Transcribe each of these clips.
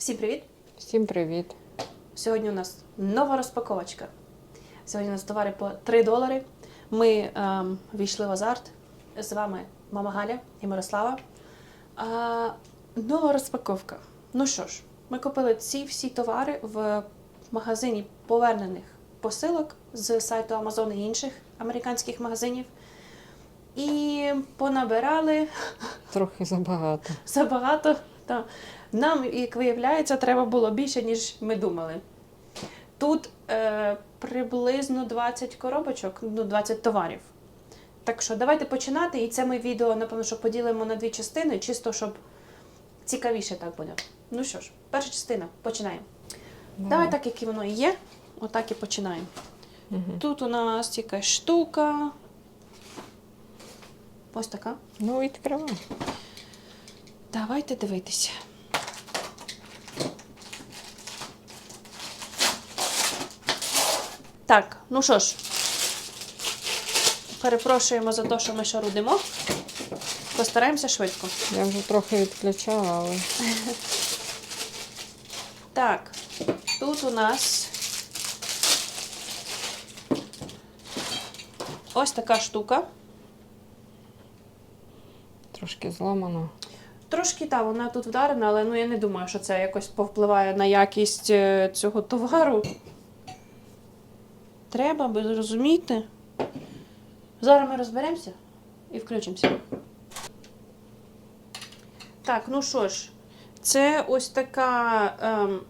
Всім привіт! Всім привіт. Сьогодні у нас нова розпаковочка. Сьогодні у нас товари по 3 долари. Ми ем, війшли в азарт. З вами мама Галя і Мирослава. А, нова розпаковка. Ну що ж, ми купили ці всі товари в магазині повернених посилок з сайту Amazon і інших американських магазинів. І понабирали Трохи забагато. забагато. Та. Нам, як виявляється, треба було більше, ніж ми думали. Тут е, приблизно 20 коробочок, ну, 20 товарів. Так що давайте починати. І це ми відео, напевно, що поділимо на дві частини, чисто щоб цікавіше так буде. Ну що ж, перша частина, починаємо. Давай так, як і воно і є, отак і починаємо. Мгм. Тут у нас якась штука. Ось така. Ну, відкривай. Давайте дивитися. Так, ну що ж, перепрошуємо за те, що ми шарудимо. Постараємося швидко. Я вже трохи відключала, але Так, тут у нас ось така штука. трошки зламано. Трошки так, вона тут вдарена, але ну я не думаю, що це якось повпливає на якість е, цього товару. Треба, ви розумієте? Зараз ми розберемося і включимося. Так, ну що ж, це ось така ем,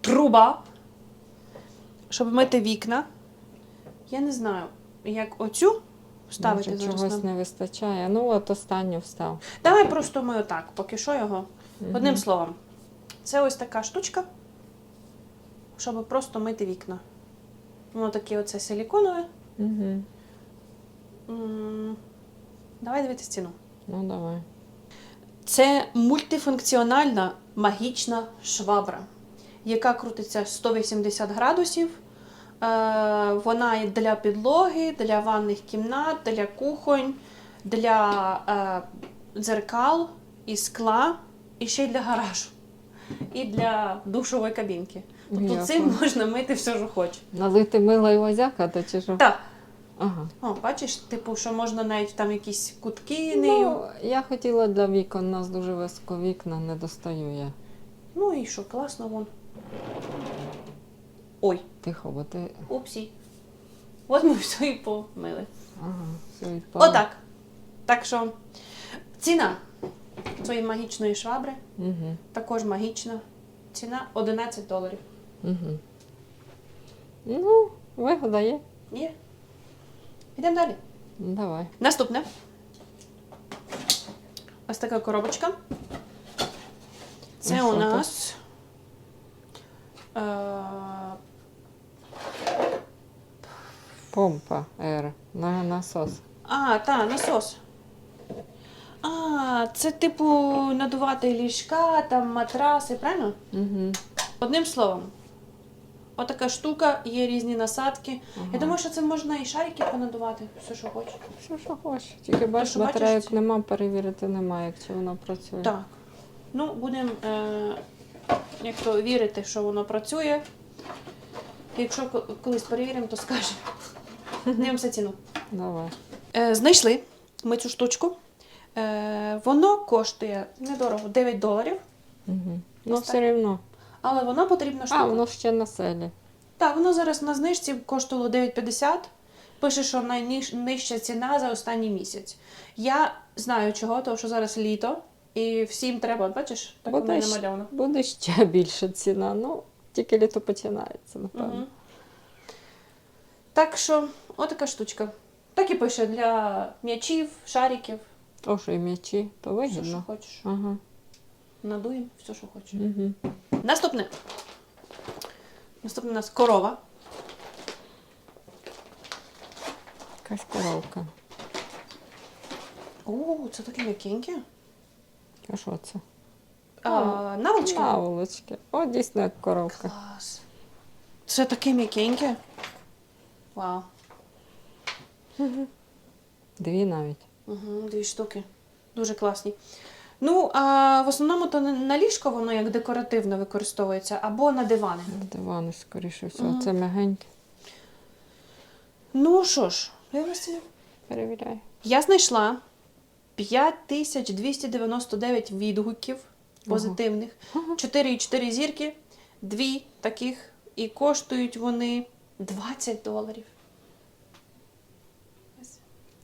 труба, щоб мити вікна. Я не знаю, як оцю вставити Може, зараз. чогось нам. не вистачає. Ну, от останню встав. Давай просто ми отак, поки що його. Мгм. Одним словом, це ось така штучка, щоб просто мити вікна. Воно таке оце силіконове. Угу. М, Давай дивитися ціну. Ну, давай. Це мультифункціональна магічна швабра, яка крутиться 180 градусів. Е, Вона є для підлоги, для ванних кімнат, для кухонь, для е, дзеркал і скла, і ще й для гаражу. І для душової кабінки. Тобто Ясно. цим можна мити все, що хоче. Налити мила і возяка, то чи що? Так, Ага. О, бачиш, типу, що можна навіть там якісь кутки нею. Ну, я хотіла для вікон, у нас дуже високо вікна, не достаю я. Ну і що, класно вон. Ой, Тихо, бо ти. упсі. От ми все і помили. Ага, все відпало. Отак. Так що ціна цієї магічної швабри Угу. також магічна. Ціна 11 доларів. Угу. Ну, вигода є. Є. Йдемо далі. Ну, Давай. Наступне. Ось така коробочка. Це Ну, у що нас. Е, Помпа Р. На насос. А, та, насос. А, це типу надувати ліжка, там матраси, правильно? Угу. Одним словом, отака штука, є різні насадки. Я думаю, що це можна і шарики понадувати, все, що хочеш. Все, що хочеш. Тільки бачиш, бачиш, нема, перевірити немає, як чи воно працює. Так. Ну, будемо, е, як то вірити, що воно працює. Якщо колись перевіримо, то скажемо. Дивимося ціну. Давай. Е, знайшли ми цю штучку. Е, воно коштує недорого 9 доларів, Угу. Ну, все рівно. Але вона потрібна штука. А, воно ще на селі. Так, воно зараз на знижці коштувало 9,50. Пише, що найнижча ціна за останній місяць. Я знаю чого, тому що зараз літо, і всім треба, бачиш, так воно Буде, і намальовано. буде ще більша ціна. Ну, тільки літо починається, напевно. Мгм. Так що, отака штучка. Так і пише для м'ячів, шариків, То, що і м'ячі, то все, що вигідно. хочеш. Ага. Надуємо, все, що хочеш. Угу. Наступне. Наступне у нас корова. Якась коровка. О, це таке м'якеньке. А що це? А, наволочки. Наволочки. О, дійсно як коровка. Клас. Це таке м'якеньке. Вау. Дві навіть. Угу, дві штуки. Дуже класні. Ну, а в основному то на- ліжко воно як декоративно використовується, або на дивани. На Дивани, скоріше всього. Мгм. Це м'ягеньке. Ну що ж, дивимося. Перевіряй. Я знайшла 5299 відгуків позитивних, Ага. 4,4 зірки, дві таких, і коштують вони 20 доларів.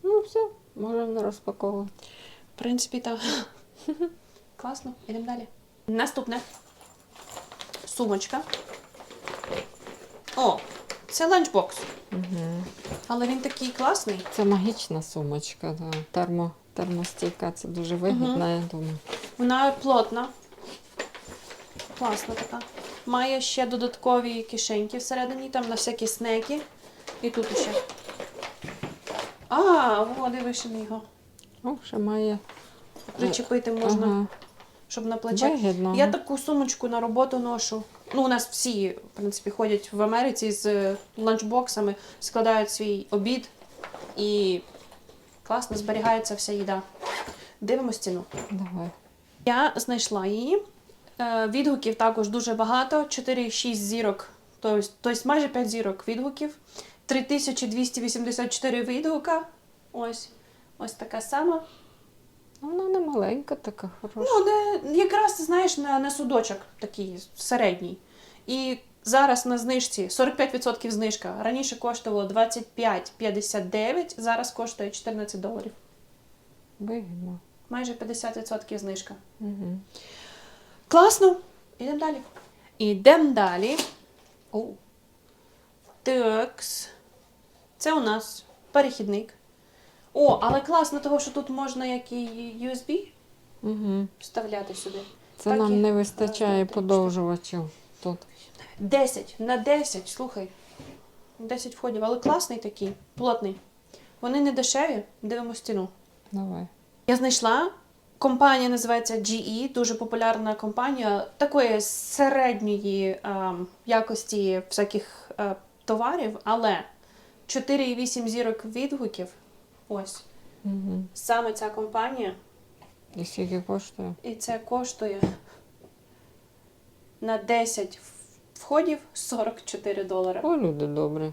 Ну все, можемо розпаковувати. В принципі, так. Класно, йдемо далі. Наступне. Сумочка. О, це ланчбокс. Угу. Але він такий класний. Це магічна сумочка, да. Термо, термостійка, це дуже вигідно, я думаю. Вона плотна. Класна така. Має ще додаткові кишеньки всередині, там на всякі снеки. І тут ще. А, о, дивишся на його. О, ще має. Причепити можна, Ага. щоб на плече. Вигідно. Я таку сумочку на роботу ношу. Ну, у нас всі, в принципі, ходять в Америці з е, ланчбоксами, складають свій обід і класно зберігається вся їда. Дивимось ціну. Давай. Я знайшла її. Е, Відгуків також дуже багато. 4,6 зірок, тобто, тобто майже 5 зірок відгуків. 3284 відгука. Ось. Ось така сама. Вона не маленька, така хороша. Ну, де, якраз ти знаєш на, на судочок такий середній. І зараз на знижці 45% знижка. Раніше коштувало 25,59, зараз коштує 14 доларів. Вигідно. Майже 50% знижка. Угу. Класно. Ідемо далі. Ідемо далі. О. Такс. Це у нас перехідник. О, але класно того, що тут можна як і USB Угу. вставляти сюди. Це Так і- нам не вистачає Так, подовжувачів тут. 10 на 10, слухай. 10 входів, але класний такий, плотний. Вони не дешеві, дивимось ціну. Давай. Я знайшла. Компанія називається GE, дуже популярна компанія такої середньої ем, якості всяких е, товарів, але 4,8 зірок відгуків. Ось Угу. саме ця компанія, І скільки коштує? і це коштує на 10 входів 44 долари. О, люди добрі.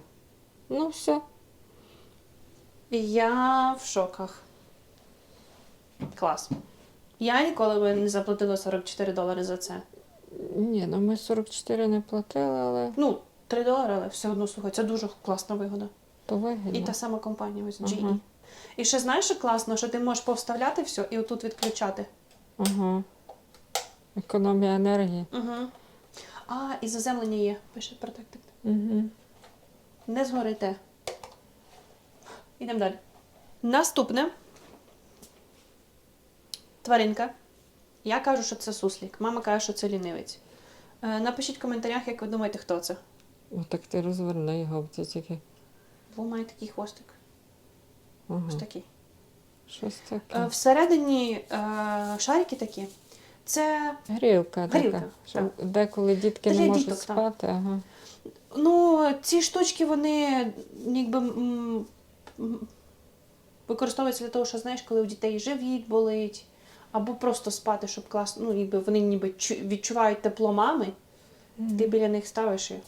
Ну все. Я в шоках. Клас. Я ніколи би не заплатила 44 долари за це. Ні, ну ми 44 не платили, але Ну, 3 долари, але все одно слухай, це дуже класна вигода. то вигідно. І та сама компанія, ось GE. Ага. І ще знаєш, що класно, що ти можеш повставляти все і отут відключати. Ага. Економія енергії. Угу. А, і заземлення є. Пише Protected. Угу. Не згорите. Ідемо далі. Наступне. Тваринка. Я кажу, що це суслік. Мама каже, що це лінивець. Е, напишіть в коментарях, як ви думаєте, хто це. Отак ти розверни його, це тільки. Бо має такий хвостик. Ага. Ось такий. Щось Е, таке. всередині е, шарики такі. Це Грілка така. Грілка, Щоб деколи дітки Для не можуть діток, так. спати, ага. Ну, ці штучки, вони якби м, м, використовуються для того, що знаєш, коли у дітей живіт болить, або просто спати, щоб класно, ну, якби вони ніби чу- відчувають тепло мами, ти біля них ставиш і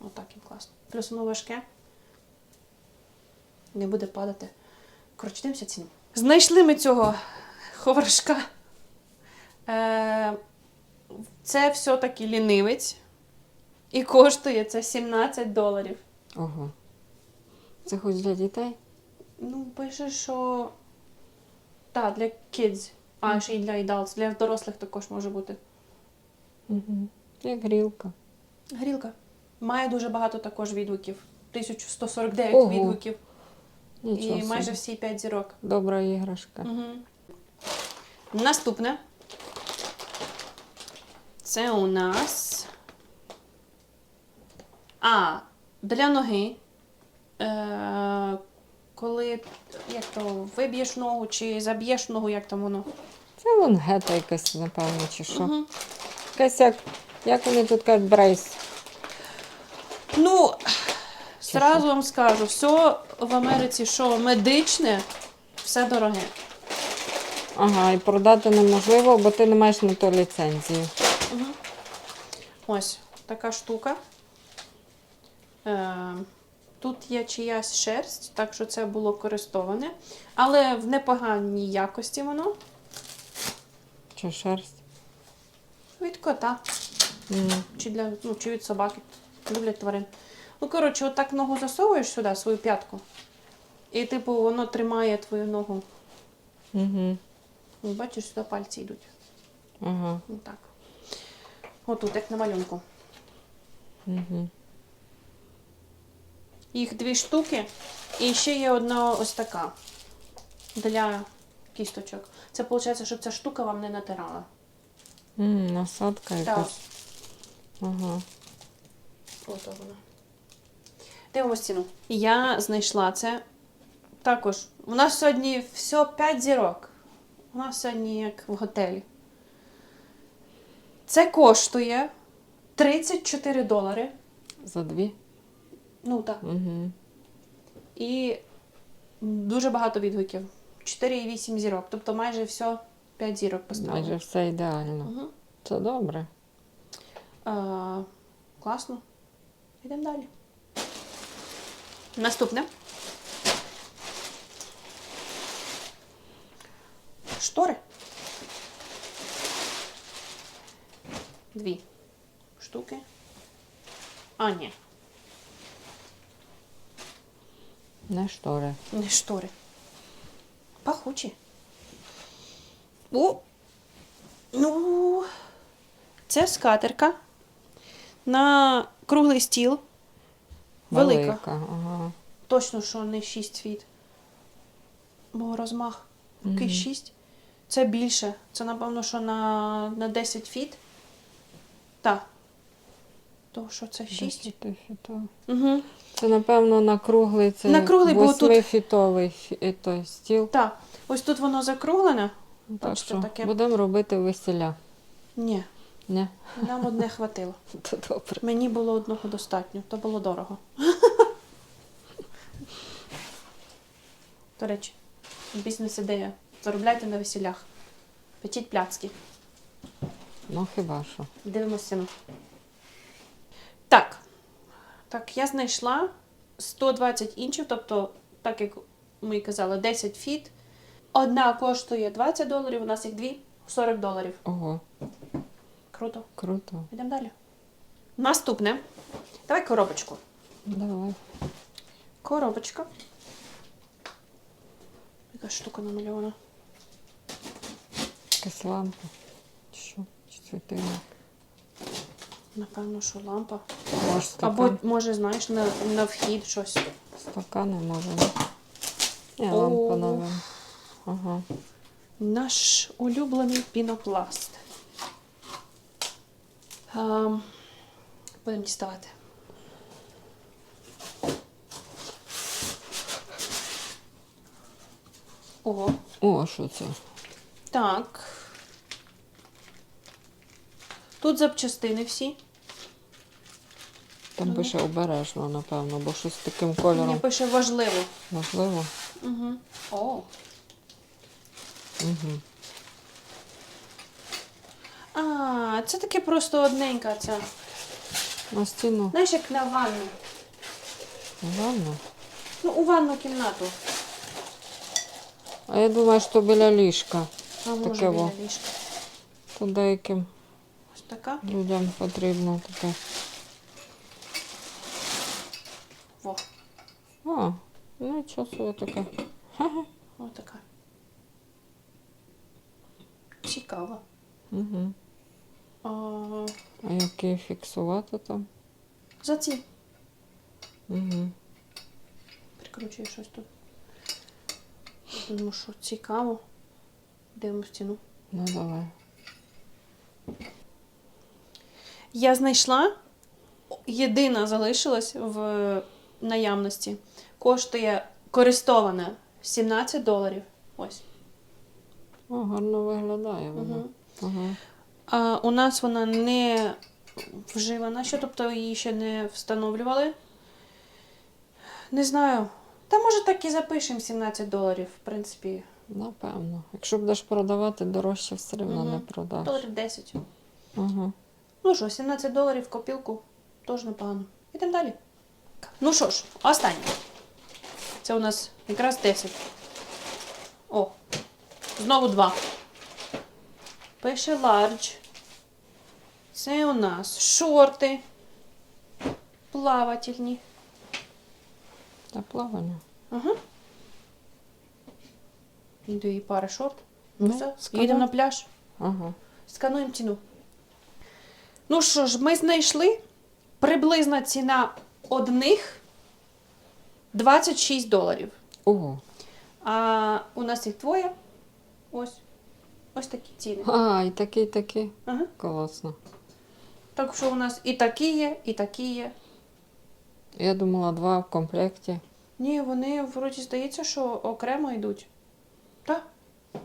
отак їм класно. Плюс воно важке. Не буде падати. Коротше, дивимося ціну. Знайшли ми цього ховрашка. Е, це все-таки лінивець. І коштує це 17 доларів. Ого. Це хоч для дітей? Ну, пише, що. Так, для kids. А, ще й для adults. Для дорослих також може бути. Угу. Як грілка. Грілка. Має дуже багато також відгуків. 1149 Ого. відгуків. Нічого і майже всі 5 зірок. Добра іграшка. Угу. Наступне. Це у нас. А, для ноги. Е, коли як то виб'єш ногу чи заб'єш ногу, як там воно. Це лонгета якась, напевно, чи що. Мгм. Якась як, як вони тут кажуть, брейс. Ну, Що? вам скажу, все в Америці, що медичне, все дороге. Ага, і продати неможливо, бо ти не маєш на то ліцензії. Ось така штука. Е, тут є чиясь шерсть, так що це було користоване. Але в непоганій якості воно Чи шерсть? від кота. М. Чи, для, ну, чи від собаки. Люблять тварин. Ну, коротше, отак ногу засовуєш сюди, свою п'ятку. І, типу, воно тримає твою ногу. Угу. Ну, Бачиш, сюди пальці йдуть. Ага. Отак. Отут, як на малюнку. Угу. Їх дві штуки. І ще є одна ось така для кісточок. Це виходить, щоб ця штука вам не натирала. М, насадка Так. Ага. Ото вона. Дивимось ціну. Я знайшла це. Також. У нас сьогодні все 5 зірок. У нас сьогодні як в готелі. Це коштує 34 долари. За дві? Ну так. Угу. І дуже багато відгуків. 4,8 зірок. Тобто майже все 5 зірок поставили. Майже все ідеально. Угу. Це добре. А, класно. Йдемо далі. Наступне. Штори. Дві штуки. А, ні, Не штори. не штори. Пахучі. О! Ну, це скатерка на круглий стіл. Велика. Ага. Точно, що не 6 фіт. Бо розмах такий Мгм. 6. Це більше. Це, напевно, що на, на 10 фіт. Так. То, що це 6. Десятифітовий. Угу. Це, напевно, на круглий цей На круглий, бо тут- восьмифітовий е, той стіл. Так. Ось тут воно закруглене. Так Бачите, що таке. будемо робити весіля. Ні, Ні? нам одне хватило. То добре. Мені було одного достатньо, то було дорого. До речі, бізнес-ідея. Заробляйте на весілях. Печіть пляцки. Ну хіба що? Дивимося ціну. Так. Так, я знайшла 120 інчів, тобто, так як ми казали, 10 фіт. Одна коштує 20 доларів, у нас їх дві 40 доларів. Ого, Круто. круто. Йдемо далі. Наступне. Давай коробочку. Давай. Коробочка. Яка штука намальована? Якась лампа. Чи Що? Чи світильник? Напевно, що лампа. Може, стакан. Або, може, знаєш, на, на вхід щось. Стакани може. Ні, лампа, напевно. Ага. Наш улюблений пінопласт. Ем, будемо діставати. Ого. О, що це? Так. Тут запчастини всі. Там пише обережно, напевно, бо щось з таким Мені пише важливо. можливо. Угу. О. Угу. А, це таке просто одненька ця. На стіну. Знаєш, як на ванну. Ладно. Ну, у ванну кімнату. А я думаю, що біля ліжка. А може Таке во. біля ліжка. То деяким Ось така. людям потрібно таке. Во. А, ну чого собі таке. Ха-ха. Ось така. Цікаво. Угу. А, А які фіксувати там? за ці. Угу. Прикручую щось тут. Думаю, що цікаво. Дивимось ціну. Ну давай. Я знайшла, єдина залишилась в наявності. Коштує користоване 17 доларів. Ось. О, гарно виглядає воно. Угу. Ага. А у нас вона не вживана ще, тобто її ще не встановлювали. Не знаю. Та може так і запишемо 17 доларів. В принципі, Напевно. Якщо будеш продавати дорожче, все одно не Мгм. продаш. Доларів 10. Ага. Ну що, 17 доларів копілку. Теж непогано. Ідемо далі. Ну що ж, останнє. Це у нас якраз 10. О, знову 2. Пише large. Це у нас шорти. Плавательні. Для плавання. Ага. Дві пари шорт. Ну, все, їдемо на пляж. Ага. Скануємо ціну. Ну що ж, ми знайшли приблизна ціна одних 26 доларів. Ого. А у нас їх двоє. Ось. Ось такі ціни. А, і такий, такий. Ага. Класно. Так що у нас і такі є, і такі є. Я думала, два в комплекті. Ні, вони вроді здається, що окремо йдуть. Так,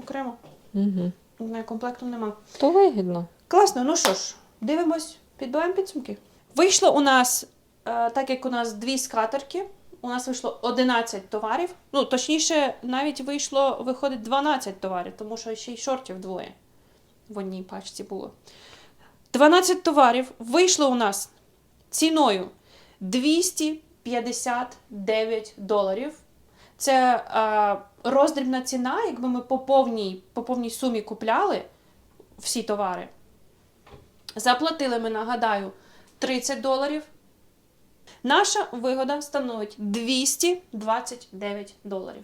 окремо. Угу. Не комплекту нема. То вигідно. Класно, ну що ж, дивимось, підбиваємо підсумки. Вийшло у нас, е, так як у нас дві скатерки, у нас вийшло 11 товарів. Ну, точніше, навіть вийшло, виходить 12 товарів, тому що ще й шортів двоє в одній пачці було. 12 товарів вийшло у нас ціною 259 доларів. Це е, роздрібна ціна, якби ми по повній, по повній сумі купляли всі товари. Заплатили ми, нагадаю, 30 доларів. Наша вигода становить 229 доларів.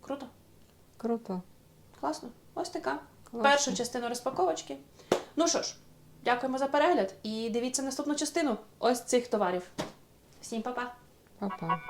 Круто? Круто. Класно. Ось така. Класно. Першу частину розпаковочки. Ну що ж, дякуємо за перегляд і дивіться наступну частину ось цих товарів. Всім па-па! Па-па.